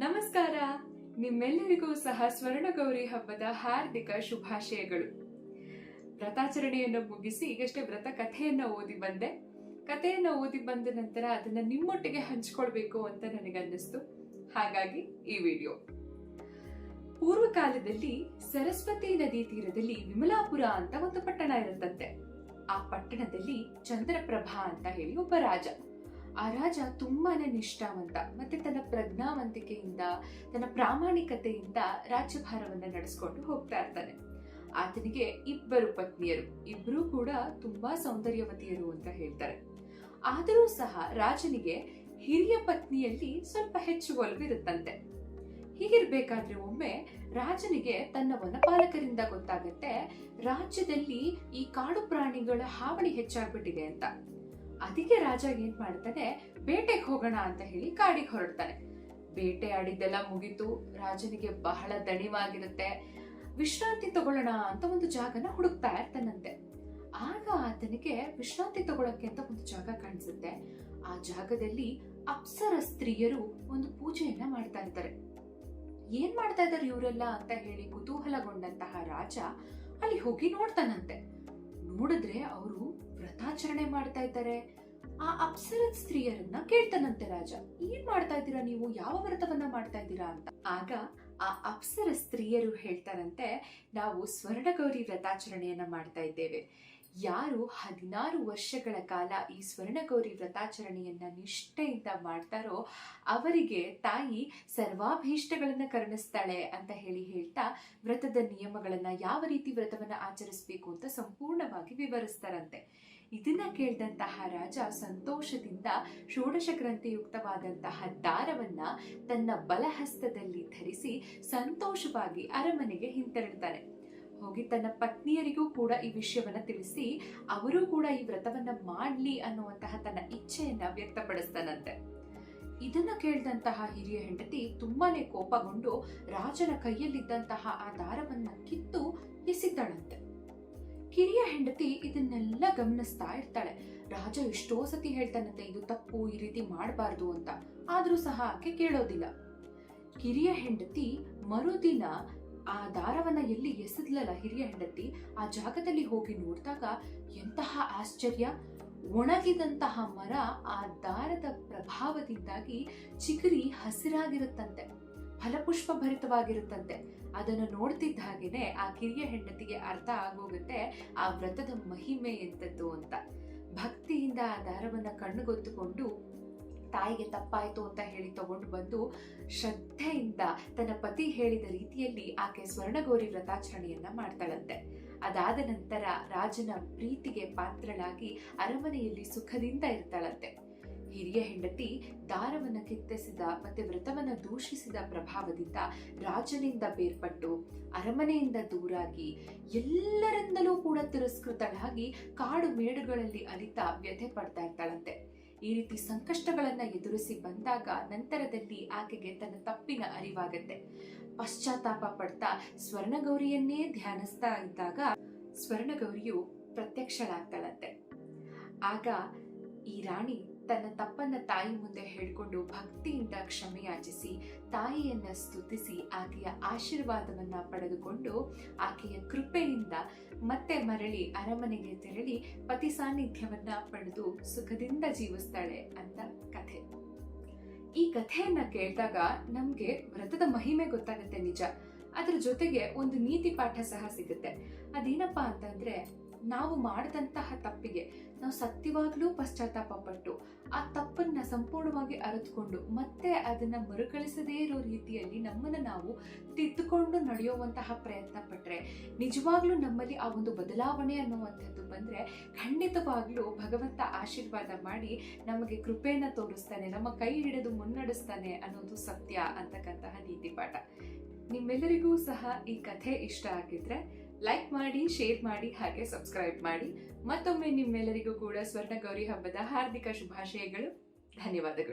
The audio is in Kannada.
ನಮಸ್ಕಾರ. ನಿಮ್ಮೆಲ್ಲರಿಗೂ ಸಹ ಸ್ವರ್ಣಗೌರಿ ಹಬ್ಬದ ಹಾರ್ದಿಕ ಶುಭಾಶಯಗಳು. ವ್ರತಾಚರಣೆಯನ್ನು ಮುಗಿಸಿ ಈಗಷ್ಟೇ ವ್ರತ ಕಥೆಯನ್ನ ಓದಿ ಬಂದೆ. ಕಥೆಯನ್ನ ಓದಿ ಬಂದ ನಂತರ ಅದನ್ನ ನಿಮ್ಮೊಟ್ಟಿಗೆ ಹಂಚ್ಕೊಳ್ಬೇಕು ಅಂತ ನನಗನ್ನಿಸ್ತು. ಹಾಗಾಗಿ ಈ ವಿಡಿಯೋ. ಪೂರ್ವ ಕಾಲದಲ್ಲಿ ಸರಸ್ವತಿ ನದಿ ತೀರದಲ್ಲಿ ವಿಮಲಾಪುರ ಅಂತ ಒಂದು ಪಟ್ಟಣ ಇರುತ್ತಂತೆ. ಆ ಪಟ್ಟಣದಲ್ಲಿ ಚಂದ್ರಪ್ರಭಾ ಅಂತ ಹೇಳಿ ಒಬ್ಬ ರಾಜ. ಆ ರಾಜ ತುಂಬಾ ನಿಷ್ಠಾವಂತ ಮತ್ತೆ ತನ್ನ ಪ್ರಜ್ಞಾವಂತಿಕೆಯಿಂದ, ತನ್ನ ಪ್ರಾಮಾಣಿಕತೆಯಿಂದ ರಾಜ್ಯಭಾರವನ್ನ ನಡೆಸ್ಕೊಂಡು ಹೋಗ್ತಾ ಇರ್ತಾನೆ. ಆತನಿಗೆ ಇಬ್ಬರು ಪತ್ನಿಯರು. ಇಬ್ಬರೂ ಕೂಡ ತುಂಬಾ ಸೌಂದರ್ಯವತಿಯರು ಅಂತ ಹೇಳ್ತಾರೆ. ಆದರೂ ಸಹ ರಾಜನಿಗೆ ಹಿರಿಯ ಪತ್ನಿಯಲ್ಲಿ ಸ್ವಲ್ಪ ಹೆಚ್ಚು ಒಲವಿರುತ್ತಂತೆ. ಹೀಗಿರ್ಬೇಕಾದ್ರೆ ಒಮ್ಮೆ ರಾಜನಿಗೆ ತನ್ನ ವನಪಾಲಕರಿಂದ ಗೊತ್ತಾಗತ್ತೆ, ರಾಜ್ಯದಲ್ಲಿ ಈ ಕಾಡು ಪ್ರಾಣಿಗಳ ಹಾವಳಿ ಹೆಚ್ಚಾಗ್ಬಿಟ್ಟಿದೆ ಅಂತ. ಅದಕ್ಕೆ ರಾಜ ಏನ್ ಮಾಡ್ತಾನೆ, ಬೇಟೆಗೆ ಹೋಗೋಣ ಅಂತ ಹೇಳಿ ಕಾಡಿಗೆ ಹೊರಡ್ತಾನೆ. ಬೇಟೆ ಆಡಿದ್ದೆಲ್ಲ ಮುಗಿತು, ರಾಜನಿಗೆ ಬಹಳ ದಣಿವಾಗಿರುತ್ತೆ. ವಿಶ್ರಾಂತಿ ತಗೊಳ್ಳೋಣ ಅಂತ ಒಂದು ಜಾಗನ ಹುಡುಕ್ತಾ ಇರ್ತಾನಂತೆ. ಆಗ ಆತನಿಗೆ ವಿಶ್ರಾಂತಿ ತಗೊಳಕ್ಕೆ ಅಂತ ಒಂದು ಜಾಗ ಕಾಣಿಸುತ್ತೆ. ಆ ಜಾಗದಲ್ಲಿ ಅಪ್ಸರ ಸ್ತ್ರೀಯರು ಒಂದು ಪೂಜೆಯನ್ನ ಮಾಡ್ತಾ ಇರ್ತಾರೆ. ಏನ್ ಮಾಡ್ತಾ ಇದಾರೆ ಇವರೆಲ್ಲ ಅಂತ ಹೇಳಿ ಕುತೂಹಲಗೊಂಡಂತಹ ರಾಜ ಅಲ್ಲಿ ಹೋಗಿ ನೋಡ್ತಾನಂತೆ. ನೋಡಿದ್ರೆ ಅವರು ವ್ರತಾಚರಣೆ ಮಾಡ್ತಾ ಇದ್ದಾರೆ. ಆ ಅಪ್ಸರ ಸ್ತ್ರೀಯರನ್ನ ಕೇಳ್ತಾನಂತೆ ರಾಜ. ಏನ್ ಮಾಡ್ತಾ ಇದ್ದೀರಾ ನೀವು? ಯಾವ ವ್ರತವನ್ನ ಮಾಡ್ತಾ ಇದ್ದೀರಾ ಅಂತ. ಆಗ ಆ ಅಪ್ಸರ ಸ್ತ್ರೀಯರು ಹೇಳ್ತಾರಂತೆ, ನಾವು ಸ್ವರ್ಣಗೌರಿ ವ್ರತಾಚರಣೆಯನ್ನ ಮಾಡ್ತಾ ಇದ್ದೇವೆ. ಯಾರು ಹದಿನಾರು ವರ್ಷಗಳ ಕಾಲ ಈ ಸ್ವರ್ಣಗೌರಿ ವ್ರತಾಚರಣೆಯನ್ನ ನಿಷ್ಠೆಯಿಂದ ಮಾಡ್ತಾರೋ ಅವರಿಗೆ ತಾಯಿ ಸರ್ವಾಭೀಷ್ಟಗಳನ್ನ ಕರುಣಿಸ್ತಾಳೆ ಅಂತ ಹೇಳಿ ಹೇಳ್ತಾ ವ್ರತದ ನಿಯಮಗಳನ್ನ ಯಾವ ರೀತಿ ವ್ರತವನ್ನ ಆಚರಿಸಬೇಕು ಅಂತ ಸಂಪೂರ್ಣವಾಗಿ ವಿವರಿಸ್ತಾರಂತೆ. ಇದನ್ನ ಕೇಳಿದಂತಹ ರಾಜ ಸಂತೋಷದಿಂದ ಷೋಡಶ ಗ್ರಂಥಿಯುಕ್ತವಾದಂತಹ ದಾರವನ್ನ ತನ್ನ ಬಲಹಸ್ತದಲ್ಲಿ ಧರಿಸಿ ಸಂತೋಷವಾಗಿ ಅರಮನೆಗೆ ಹಿಂತೆರಳ್ತಾನೆ ಹೋಗಿ ತನ್ನ ಪತ್ನಿಯರಿಗೂ ಕೂಡ ಈ ವಿಷಯವನ್ನ ತಿಳಿಸಿ, ಅವರು ಕೂಡ ಈ ವ್ರತವನ್ನ ಮಾಡಲಿ ಅನ್ನುವಂತಹ ತನ್ನ ಇಚ್ಛೆಯನ್ನ ವ್ಯಕ್ತಪಡಿಸ್ತಾನಂತೆ. ಇದನ್ನ ಕೇಳಿದಂತಹ ಹಿರಿಯ ಹೆಂಡತಿ ತುಂಬಾನೇ ಕೋಪಗೊಂಡು ರಾಜನ ಕೈಯಲ್ಲಿದ್ದಂತಹ ಆ ದಾರವನ್ನ ಕಿತ್ತು ಎಸಿತಾಳಂತೆ. ಕಿರಿಯ ಹೆಂಡತಿ ಇದನ್ನೆಲ್ಲ ಗಮನಿಸ್ತಾ ಇರ್ತಾಳೆ. ರಾಜ ಎಷ್ಟೋ ಸತಿ ಹೇಳ್ತಾನಂತೆ, ಇದು ತಪ್ಪು, ಈ ರೀತಿ ಮಾಡಬಾರ್ದು ಅಂತ. ಆದ್ರೂ ಸಹ ಆಕೆ ಕೇಳೋದಿಲ್ಲ. ಕಿರಿಯ ಹೆಂಡತಿ ಮರುದಿನ ಆ ದಾರವನ್ನ ಎಲ್ಲಿ ಎಸೆದ್ಲಲ್ಲ ಹಿರಿಯ ಹೆಂಡತಿ, ಆ ಜಾಗದಲ್ಲಿ ಹೋಗಿ ನೋಡಿದಾಗ ಎಂತಹ ಆಶ್ಚರ್ಯ. ಒಣಗಿದಂತಹ ಮರ ಆ ದಾರದ ಪ್ರಭಾವದಿಂದಾಗಿ ಚಿಗುರಿ ಹಸಿರಾಗಿರುತ್ತಂತೆ ಫಲಪುಷ್ಪ ಭರಿತವಾಗಿರುತ್ತಂತೆ ಅದನ್ನು ನೋಡ್ತಿದ್ದ ಹಾಗೇನೆ ಆ ಕಿರಿಯ ಹೆಂಡತಿಗೆ ಅರ್ಥ ಆಗೋಗುತ್ತೆ ಆ ವ್ರತದ ಮಹಿಮೆ ಎಂಥದ್ದು ಅಂತ. ಭಕ್ತಿಯಿಂದ ಆ ದಾರವನ್ನ ಕಣ್ಣುಗೊತ್ತುಕೊಂಡು ತಾಯಿಗೆ ತಪ್ಪಾಯ್ತು ಅಂತ ಹೇಳಿ ತಗೊಂಡು ಬಂದು ಶ್ರದ್ಧೆಯಿಂದ ತನ್ನ ಪತಿ ಹೇಳಿದ ರೀತಿಯಲ್ಲಿ ಆಕೆ ಸ್ವರ್ಣಗೌರಿ ವ್ರತಾಚರಣೆಯನ್ನ ಮಾಡ್ತಾಳಂತೆ. ಅದಾದ ನಂತರ ರಾಜನ ಪ್ರೀತಿಗೆ ಪಾತ್ರಳಾಗಿ ಅರಮನೆಯಲ್ಲಿ ಸುಖದಿಂದ ಇರ್ತಾಳಂತೆ. ಹಿರಿಯ ಹೆಂಡತಿ ದಾರವನ್ನ ಕಿತ್ತೆಸಿದ ಮತ್ತೆ ವ್ರತವನ್ನ ದೂಷಿಸಿದ ಪ್ರಭಾವದಿಂದ ರಾಜನಿಂದ ಬೇರ್ಪಟ್ಟು ಅರಮನೆಯಿಂದ ದೂರಾಗಿ ಎಲ್ಲರಿಂದಲೂ ಕೂಡ ತಿರಸ್ಕೃತಳಾಗಿ ಕಾಡು ಮೇಡುಗಳಲ್ಲಿ ಅಲಿತಾ ವ್ಯಥೆ ಪಡ್ತಾ ಇರ್ತಾಳಂತೆ. ಈ ರೀತಿ ಸಂಕಷ್ಟಗಳನ್ನ ಎದುರಿಸಿ ಬಂದಾಗ ನಂತರದಲ್ಲಿ ಆಕೆಗೆ ತನ್ನ ತಪ್ಪಿನ ಅರಿವಾಗತ್ತೆ. ಪಶ್ಚಾತ್ತಾಪ ಪಡ್ತಾ ಸ್ವರ್ಣಗೌರಿಯನ್ನೇ ಧ್ಯಾನಿಸ್ತಾ ಇದ್ದಾಗ ಸ್ವರ್ಣಗೌರಿಯು ಪ್ರತ್ಯಕ್ಷಳಾಗ್ತಾಳಂತೆ. ಆಗ ಈ ರಾಣಿ ತನ್ನ ತಪ್ಪನ್ನ ತಾಯಿ ಮುಂದೆ ಹೇಳಿಕೊಂಡು ಭಕ್ತಿಯಿಂದ ಕ್ಷಮೆಯಾಚಿಸಿ, ತಾಯಿಯನ್ನ ಸ್ತುತಿಸಿ, ಆಕೆಯ ಆಶೀರ್ವಾದವನ್ನ ಪಡೆದುಕೊಂಡು ಆಕೆಯ ಕೃಪೆಯಿಂದ ಮತ್ತೆ ಮರಳಿ ಅರಮನೆಗೆ ತೆರಳಿ ಪತಿ ಸಾನ್ನಿಧ್ಯವನ್ನ ಪಡೆದು ಸುಖದಿಂದ ಜೀವಿಸ್ತಾಳೆ ಅಂತ ಕಥೆ. ಈ ಕಥೆಯನ್ನ ಕೇಳಿದಾಗ ನಮ್ಗೆ ವ್ರತದ ಮಹಿಮೆ ಗೊತ್ತಾಗುತ್ತೆ ನಿಜ. ಅದ್ರ ಜೊತೆಗೆ ಒಂದು ನೀತಿ ಪಾಠ ಸಹ ಸಿಗುತ್ತೆ. ಅದೇನಪ್ಪಾ ಅಂತಂದ್ರೆ ನಾವು ಮಾಡಿದಂತಹ ತಪ್ಪಿಗೆ ನಾವು ಸತ್ಯವಾಗ್ಲೂ ಪಶ್ಚಾತ್ತಾಪ ಪಟ್ಟು ಆ ತಪ್ಪನ್ನ ಸಂಪೂರ್ಣವಾಗಿ ಅರಿತುಕೊಂಡು ಮತ್ತೆ ಅದನ್ನ ಮರುಕಳಿಸದೇ ಇರೋ ರೀತಿಯಲ್ಲಿ ನಮ್ಮನ್ನ ನಾವು ತಿದ್ದುಕೊಂಡು ನಡೆಯುವಂತಹ ಪ್ರಯತ್ನ ಪಟ್ಟರೆ ನಿಜವಾಗ್ಲೂ ನಮ್ಮಲ್ಲಿ ಆ ಒಂದು ಬದಲಾವಣೆ ಅನ್ನುವಂಥದ್ದು ಬಂದ್ರೆ ಖಂಡಿತವಾಗ್ಲೂ ಭಗವಂತ ಆಶೀರ್ವಾದ ಮಾಡಿ ನಮಗೆ ಕೃಪೆಯನ್ನ ತೋರಿಸ್ತಾನೆ, ನಮ್ಮ ಕೈ ಹಿಡಿದು ಮುನ್ನಡೆಸ್ತಾನೆ ಅನ್ನೋದು ಸತ್ಯ ಅಂತಕ್ಕಂತಹ ನೀತಿ ಪಾಠ ನಿಮ್ಮೆಲ್ಲರಿಗೂ ಸಹ ಈ ಕಥೆ ಇಷ್ಟ ಆಗಿದ್ರೆ ಲೈಕ್ ಮಾಡಿ ಶೇರ್ ಮಾಡಿ, ಹಾಗೆ ಸಬ್ಸ್ಕ್ರೈಬ್ ಮಾಡಿ. ಮತ್ತೊಮ್ಮೆ ನಿಮ್ಮೆಲ್ಲರಿಗೂ ಕೂಡ ಸ್ವರ್ಣಗೌರಿ ಹಬ್ಬದ ಹಾರ್ದಿಕ ಶುಭಾಶಯಗಳು. ಧನ್ಯವಾದಗಳು.